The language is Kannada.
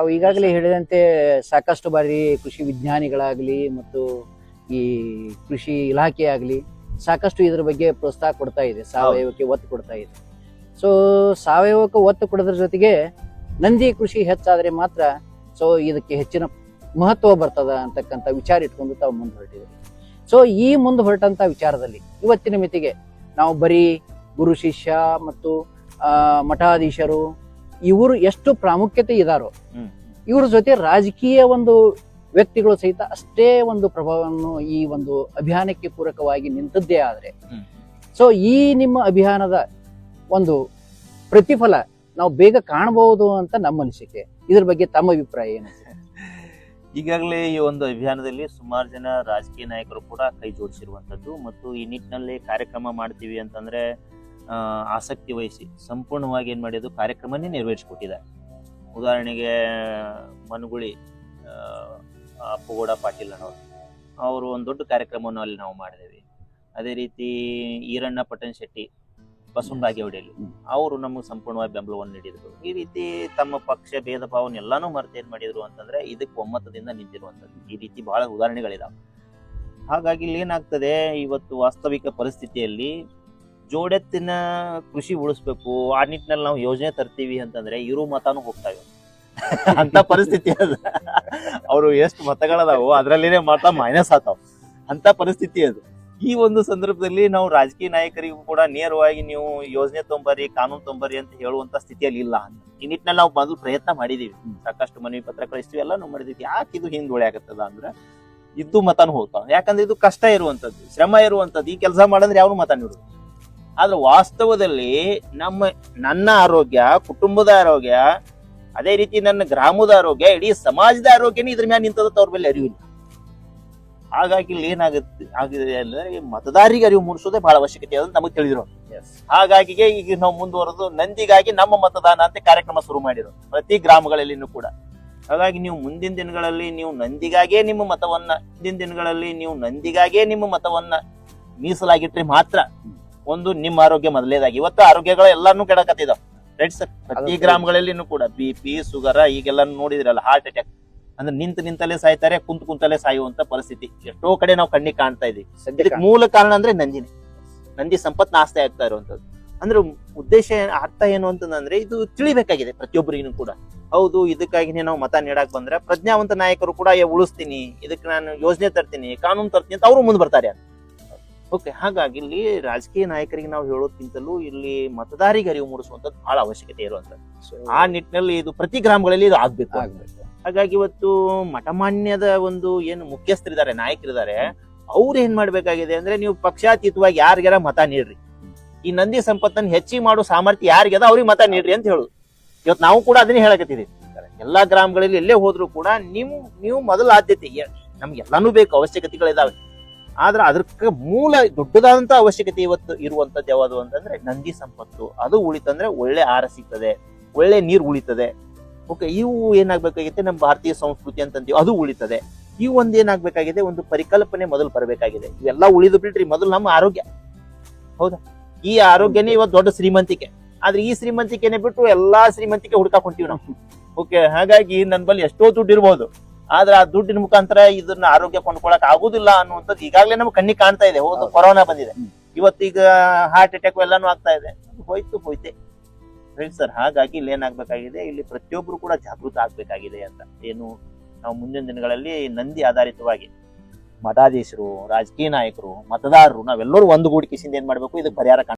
ತಾವು ಈಗಾಗಲೇ ಹೇಳಿದಂತೆ ಸಾಕಷ್ಟು ಬಾರಿ ಕೃಷಿ ವಿಜ್ಞಾನಿಗಳಾಗಲಿ ಮತ್ತು ಈ ಕೃಷಿ ಇಲಾಖೆ ಆಗಲಿ ಸಾಕಷ್ಟು ಇದ್ರ ಬಗ್ಗೆ ಪ್ರೋತ್ಸಾಹ ಕೊಡ್ತಾ ಇದೆ, ಸಾವಯವಕ್ಕೆ ಒತ್ತು ಕೊಡ್ತಾ ಇದೆ. ಸೊ ಸಾವಯವಕ್ಕೆ ಒತ್ತು ಕೊಡೋದ್ರ ಜೊತೆಗೆ ನಂದಿ ಕೃಷಿ ಹೆಚ್ಚಾದ್ರೆ ಮಾತ್ರ ಸೊ, ಇದಕ್ಕೆ ಹೆಚ್ಚಿನ ಮಹತ್ವ ಬರ್ತದ ಅಂತಕ್ಕಂಥ ವಿಚಾರ ಇಟ್ಕೊಂಡು ತಾವು ಮುಂದೆ ಹೊರಟಿದ್ದೀವಿ ಸೊ ಈ ಮುಂದೆ ಹೊರಟಂತ ವಿಚಾರದಲ್ಲಿ ಇವತ್ತಿನ ಮಿತಿಗೆ ನಾವು ಬರೀ ಗುರು ಶಿಷ್ಯ ಮತ್ತು ಮಠಾಧೀಶರು ಇವರು ಎಷ್ಟು ಪ್ರಾಮುಖ್ಯತೆ ಇದಾರೋ. ಇವ್ರ ಜೊತೆ ರಾಜಕೀಯ ಒಂದು ವ್ಯಕ್ತಿಗಳು ಸಹಿತ ಅಷ್ಟೇ ಒಂದು ಪ್ರಭಾವವನ್ನು ಈ ಒಂದು ಅಭಿಯಾನಕ್ಕೆ ಪೂರಕವಾಗಿ ನಿಂತದ್ದೇ ಆದರೆ. ಸೊ ಈ ನಿಮ್ಮ ಅಭಿಯಾನದ ಒಂದು ಪ್ರತಿಫಲ ನಾವು ಬೇಗ ಕಾಣಬಹುದು ಅಂತ ನಮ್ಮ ಅನಿಸಿಕೆ ಇದ್ರ ಬಗ್ಗೆ ತಮ್ಮ ಅಭಿಪ್ರಾಯ ಏನು ಈಗಾಗಲೇ ಈ ಒಂದು ಅಭಿಯಾನದಲ್ಲಿ ಸುಮಾರು ಜನ ರಾಜಕೀಯ ನಾಯಕರು ಕೂಡ ಕೈ ಜೋಡಿಸಿರುವಂತದ್ದು ಮತ್ತು ಈ ನಿಟ್ಟಿನಲ್ಲಿ ಕಾರ್ಯಕ್ರಮ ಮಾಡ್ತೀವಿ ಅಂತಂದ್ರೆ ಆಸಕ್ತಿ ವಹಿಸಿ ಸಂಪೂರ್ಣವಾಗಿ ಏನು ಮಾಡಿದ್ದು ಕಾರ್ಯಕ್ರಮನೇ ನೆರವೇರಿಸಿಕೊಟ್ಟಿದ್ದಾರೆ. ಉದಾಹರಣೆಗೆ ಮನುಗುಳಿ ಅಪ್ಪುಗೌಡ ಪಾಟೀಲ್ ಅನ್ನೋರು ಅವರು ಒಂದು ದೊಡ್ಡ ಕಾರ್ಯಕ್ರಮವನ್ನು ಅಲ್ಲಿ ನಾವು ಮಾಡಿದೇವೆ ಅದೇ ರೀತಿ ಈರಣ್ಣ ಪಟ್ಟಣ ಶೆಟ್ಟಿ ಬಸವನ ಬಾಗೇವಾಡಿಯಲ್ಲಿ ಅವರು ನಮಗೆ ಸಂಪೂರ್ಣವಾಗಿ ಬೆಂಬಲವನ್ನು ನೀಡಿದರು. ಈ ರೀತಿ ತಮ್ಮ ಪಕ್ಷ ಭೇದ ಭಾವನ ಎಲ್ಲಾನು ಮರೆತು ಏನು ಮಾಡಿದ್ರು ಅಂತಂದ್ರೆ ಇದಕ್ಕೆ ಒಮ್ಮತದಿಂದ ನಿಂತಿರುವಂಥದ್ದು. ಈ ರೀತಿ ಬಹಳ ಉದಾಹರಣೆಗಳಿದಾವೆ. ಹಾಗಾಗಿ ಇಲ್ಲಿ ಏನಾಗ್ತದೆ ಇವತ್ತು ವಾಸ್ತವಿಕ ಪರಿಸ್ಥಿತಿಯಲ್ಲಿ ಜೋಡೆತ್ತಿನ ಕೃಷಿ ಉಳಿಸ್ಬೇಕು ಆ ನಿಟ್ಟಿನಲ್ಲಿ ನಾವು ಯೋಜನೆ ತರ್ತೀವಿ ಅಂತಂದ್ರೆ ಇರು ಮತಾನು ಹೋಗ್ತಾವೆ ಅಂತ ಪರಿಸ್ಥಿತಿ ಅದ. ಅವರು ಎಷ್ಟು ಮತಗಳದಾವು ಅದರಲ್ಲಿನೇ ಮತ ಮೈನಸ್ ಆತಾವ ಅಂತ ಪರಿಸ್ಥಿತಿ ಅದು. ಈ ಒಂದು ಸಂದರ್ಭದಲ್ಲಿ ನಾವು ರಾಜಕೀಯ ನಾಯಕರಿಗೂ ಕೂಡ ನೇರವಾಗಿ ನೀವು ಯೋಜನೆ ತೊಂಬರಿ ಕಾನೂನು ತೊಂಬರಿ ಅಂತ ಹೇಳುವಂತ ಸ್ಥಿತಿಯಲ್ಲಿ ಇಲ್ಲ. ಅಂತ ಈ ನಿಟ್ಟಿನಲ್ಲಿ ನಾವು ಮೊದಲು ಪ್ರಯತ್ನ ಮಾಡಿದೀವಿ. ಸಾಕಷ್ಟು ಮನವಿ ಪತ್ರ ಕಳಿಸ್ತೀವಿ ಎಲ್ಲ ನಾವು ಮಾಡಿದೀವಿ. ಯಾಕೆ ಇದು ಹಿಂದ್ ಉಳಿಯಾಕತ್ತದ ಅಂದ್ರೆ ಇದ್ದು ಮತಾನು ಹೋಗ್ತಾವ. ಯಾಕಂದ್ರೆ ಇದು ಕಷ್ಟ ಇರುವಂತದ್ದು ಶ್ರಮ ಇರುವಂತದ್ದು. ಈ ಕೆಲಸ ಮಾಡಂದ್ರೆ ಯಾವನು ಮತ ನೀಡುದು? ಆದ್ರೆ ವಾಸ್ತವದಲ್ಲಿ ನಮ್ಮ ನನ್ನ ಆರೋಗ್ಯ ಕುಟುಂಬದ ಆರೋಗ್ಯ ಅದೇ ರೀತಿ ನನ್ನ ಗ್ರಾಮದ ಆರೋಗ್ಯ ಇಡೀ ಸಮಾಜದ ಆರೋಗ್ಯನೇ ಇದ್ರ ಮ್ಯಾಲ ನಿಂತದ ತವ್ರ ಮೇಲೆ ಅರಿವಿಲ್ಲ. ಹಾಗಾಗಿ ಇಲ್ಲಿ ಏನಾಗುತ್ತೆ ಆಗಿದೆ ಅಂದ್ರೆ ಈ ಮತದಾರಿಗೆ ಅರಿವು ಮೂಡಿಸೋದೇ ಬಹಳ ಅವಶ್ಯಕತೆ ಅಂತ ನಮಗೆ ತಿಳಿದಿರೋ. ಹಾಗಾಗಿ ಈಗ ನಾವು ಮುಂದುವರೆದು ನಂದಿಗಾಗಿ ನಮ್ಮ ಮತದಾನ ಅಂತ ಕಾರ್ಯಕ್ರಮ ಶುರು ಮಾಡಿರೋ ಪ್ರತಿ ಗ್ರಾಮಗಳಲ್ಲಿನೂ ಕೂಡ. ಹಾಗಾಗಿ ನೀವು ಮುಂದಿನ ದಿನಗಳಲ್ಲಿ ನೀವು ನಂದಿಗಾಗೇ ನಿಮ್ಮ ಮತವನ್ನ ಮುಂದಿನ ದಿನಗಳಲ್ಲಿ ನೀವು ನಂದಿಗಾಗೇ ನಿಮ್ಮ ಮತವನ್ನ ಮೀಸಲಾಗಿಟ್ರೆ ಮಾತ್ರ ಒಂದು ನಿಮ್ಮ ಆರೋಗ್ಯ ಮೊದಲೇದಾಗಿ. ಇವತ್ತು ಆರೋಗ್ಯಗಳ ಎಲ್ಲಾನು ಕೆಡಕತ್ತಿದಾವ್. ರೈಟ್ ಸರ್ ಪ್ರತಿ ಗ್ರಾಮಗಳಲ್ಲಿ ಗ್ರಾಮಗಳಲ್ಲಿನೂ ಕೂಡ ಬಿ ಪಿ ಸುಗರ ಈಗೆಲ್ಲ ನೋಡಿದ್ರಲ್ಲ ಹಾರ್ಟ್ ಅಟ್ಯಾಕ್ ಅಂದ್ರೆ ನಿಂತ ನಿಂತಲೇ ಸಾಯ್ತಾರೆ ಕುಂತ ಕುಂತಲೇ ಸಾಯುವಂತ ಪರಿಸ್ಥಿತಿ. ಎಷ್ಟೋ ಕಡೆ ನಾವು ಕಣ್ಣಿಗೆ ಕಾಣ್ತಾ ಇದೀವಿ ಇದಕ್ಕೆ ಮೂಲ ಕಾರಣ ಅಂದ್ರೆ ನಂದಿನಿ. ನಂದಿ ಸಂಪತ್ ನಾಸ್ತ ಆಗ್ತಾ ಇರುವಂತದ್ದು ಅಂದ್ರೆ ಉದ್ದೇಶ ಅರ್ಥ ಏನು ಅಂತಂದ್ರೆ ಇದು ತಿಳಿಬೇಕಾಗಿದೆ ಪ್ರತಿಯೊಬ್ಬರಿಗೂ ಕೂಡ. ಹೌದು ಇದಕ್ಕಾಗಿನೇ ನಾವು ಮತ ನೀಡಕ್ ಬಂದ್ರೆ ಪ್ರಜ್ಞಾವಂತ ನಾಯಕರು ಕೂಡ ಉಳಿಸ್ತೀನಿ. ಇದಕ್ಕೆ ನಾನು ಯೋಜನೆ ತರ್ತೀನಿ ಕಾನೂನು ತರ್ತೀನಿ ಅಂತ ಅವರು ಮುಂದೆ ಬರ್ತಾರೆ ಓಕೆ ಹಾಗಾಗಿ ಇಲ್ಲಿ ರಾಜಕೀಯ ನಾಯಕರಿಗೆ ನಾವು ಹೇಳೋದಕ್ಕಿಂತಲೂ ಇಲ್ಲಿ ಮತದಾರಿಗೆ ಅರಿವು ಮೂಡಿಸುವಂತದ್ದು ಬಹಳ ಅವಶ್ಯಕತೆ ಇರುವಂತದ್ದು ಆ ನಿಟ್ಟಿನಲ್ಲಿ ಇದು ಪ್ರತಿ ಗ್ರಾಮಗಳಲ್ಲಿ ಇದು ಆಗ್ಬೇಕು ಆಗ್ಬೇಕು. ಹಾಗಾಗಿ ಇವತ್ತು ಮಠಮಾನ್ಯದ ಒಂದು ಏನು ಮುಖ್ಯಸ್ಥರಿದ್ದಾರೆ ನಾಯಕರಿದ್ದಾರೆ ಅವ್ರು ಏನ್ ಮಾಡ್ಬೇಕಾಗಿದೆ ಅಂದ್ರೆ ನೀವು ಪಕ್ಷಾತೀತವಾಗಿ ಯಾರಿಗಾರ ಮತ ನೀಡ್ರಿ. ಈ ನಂದಿ ಸಂಪತ್ತನ್ನು ಹೆಚ್ಚಿ ಮಾಡೋ ಸಾಮರ್ಥ್ಯ ಯಾರಿಗದ ಅವ್ರಿಗೆ ಮತ ನೀಡ್ರಿ ಅಂತ ಹೇಳುದು. ಇವತ್ತು ನಾವು ಕೂಡ ಅದನ್ನೇ ಹೇಳಕತ್ತೀವಿ ಎಲ್ಲಾ ಗ್ರಾಮಗಳಲ್ಲಿ ಎಲ್ಲೇ ಹೋದ್ರು ಕೂಡ ನೀವು ನೀವು ಮೊದಲ ಆದ್ಯತೆ ನಮ್ಗೆಲ್ಲಾನು ನಮ್ಗೆ ಎಲ್ಲಾನು ಬೇಕು ಅವಶ್ಯಕತೆಗಳಿದಾವೆ ಆದ್ರೆ ಅದಕ್ಕೆ ಮೂಲ ದೊಡ್ಡದಾದಂತ ಅವಶ್ಯಕತೆ ಇವತ್ತು ಇರುವಂತದ್ದು ಯಾವುದು ಅಂತಂದ್ರೆ ನಂದಿ ಸಂಪತ್ತು. ಅದು ಉಳಿತಂದ್ರೆ ಒಳ್ಳೆ ಆಹಾರ ಸಿಗ್ತದೆ, ಒಳ್ಳೆ ನೀರು ಉಳಿತದೆ. ಓಕೆ ಇವು ಏನಾಗ್ಬೇಕಾಗಿತ್ತು? ನಮ್ಮ ಭಾರತೀಯ ಸಂಸ್ಕೃತಿ ಅಂತಂತೀವಿ, ಅದು ಉಳಿತದೆ. ಇವು ಒಂದ್ ಏನಾಗ್ಬೇಕಾಗಿದೆ? ಒಂದು ಪರಿಕಲ್ಪನೆ ಮೊದಲು ಬರಬೇಕಾಗಿದೆ. ಇವೆಲ್ಲ ಉಳಿದು ಬಿಡ್ರಿ ಮೊದಲು ನಮ್ಮ ಆರೋಗ್ಯ. ಹೌದಾ? ಈ ಆರೋಗ್ಯನೇ ಇವತ್ತು ದೊಡ್ಡ ಶ್ರೀಮಂತಿಕೆ. ಆದ್ರೆ ಈ ಶ್ರೀಮಂತಿಕೆನೆ ಬಿಟ್ಟು ಎಲ್ಲಾ ಶ್ರೀಮಂತಿಕೆ ಹುಡ್ಕಾಕೊಂತೀವಿ ನಾವು. ಓಕೆ ಹಾಗಾಗಿ ನನ್ನ ಬಳಿ ಎಷ್ಟೋ ದುಡ್ಡು ಇರ್ಬೋದು. ಆದ್ರೆ ಆ ದುಡ್ಡಿನ ಮುಖಾಂತರ ಇದನ್ನ ಆರೋಗ್ಯ ಕೊಂಡ್ಕೊಳಕ್ ಆಗುದಿಲ್ಲ ಅನ್ನುವಂಥದ್ದು ಈಗಾಗಲೇ ನಮ್ಗೆ ಕಣ್ಣಿಗೆ ಕಾಣ್ತಾ ಇದೆ. ಹೌದು. ಕೊರೋನಾ ಬಂದಿದೆ. ಇವತ್ತೀಗ ಹಾರ್ಟ್ ಅಟ್ಯಾಕ್ ಎಲ್ಲಾನು ಆಗ್ತಾ ಇದೆ. ಹೋಯ್ತು ಹೋಯ್ತೆ. ರೈಟ್ ಸರ್ ಹಾಗಾಗಿ ಇಲ್ಲಿ ಏನಾಗ್ಬೇಕಾಗಿದೆ? ಇಲ್ಲಿ ಪ್ರತಿಯೊಬ್ರು ಕೂಡ ಜಾಗೃತ ಆಗ್ಬೇಕಾಗಿದೆ ಅಂತ. ಏನು ನಾವು ಮುಂದಿನ ದಿನಗಳಲ್ಲಿ ನಂದಿ ಆಧಾರಿತವಾಗಿ ಮಠಾಧೀಶರು ರಾಜಕೀಯ ನಾಯಕರು ಮತದಾರರು ನಾವೆಲ್ಲರೂ ಒಂದು ಗೂಡಿಕೆಸಿಂದ ಏನ್ ಮಾಡ್ಬೇಕು? ಇದಕ್ಕೆ ಪರಿಹಾರ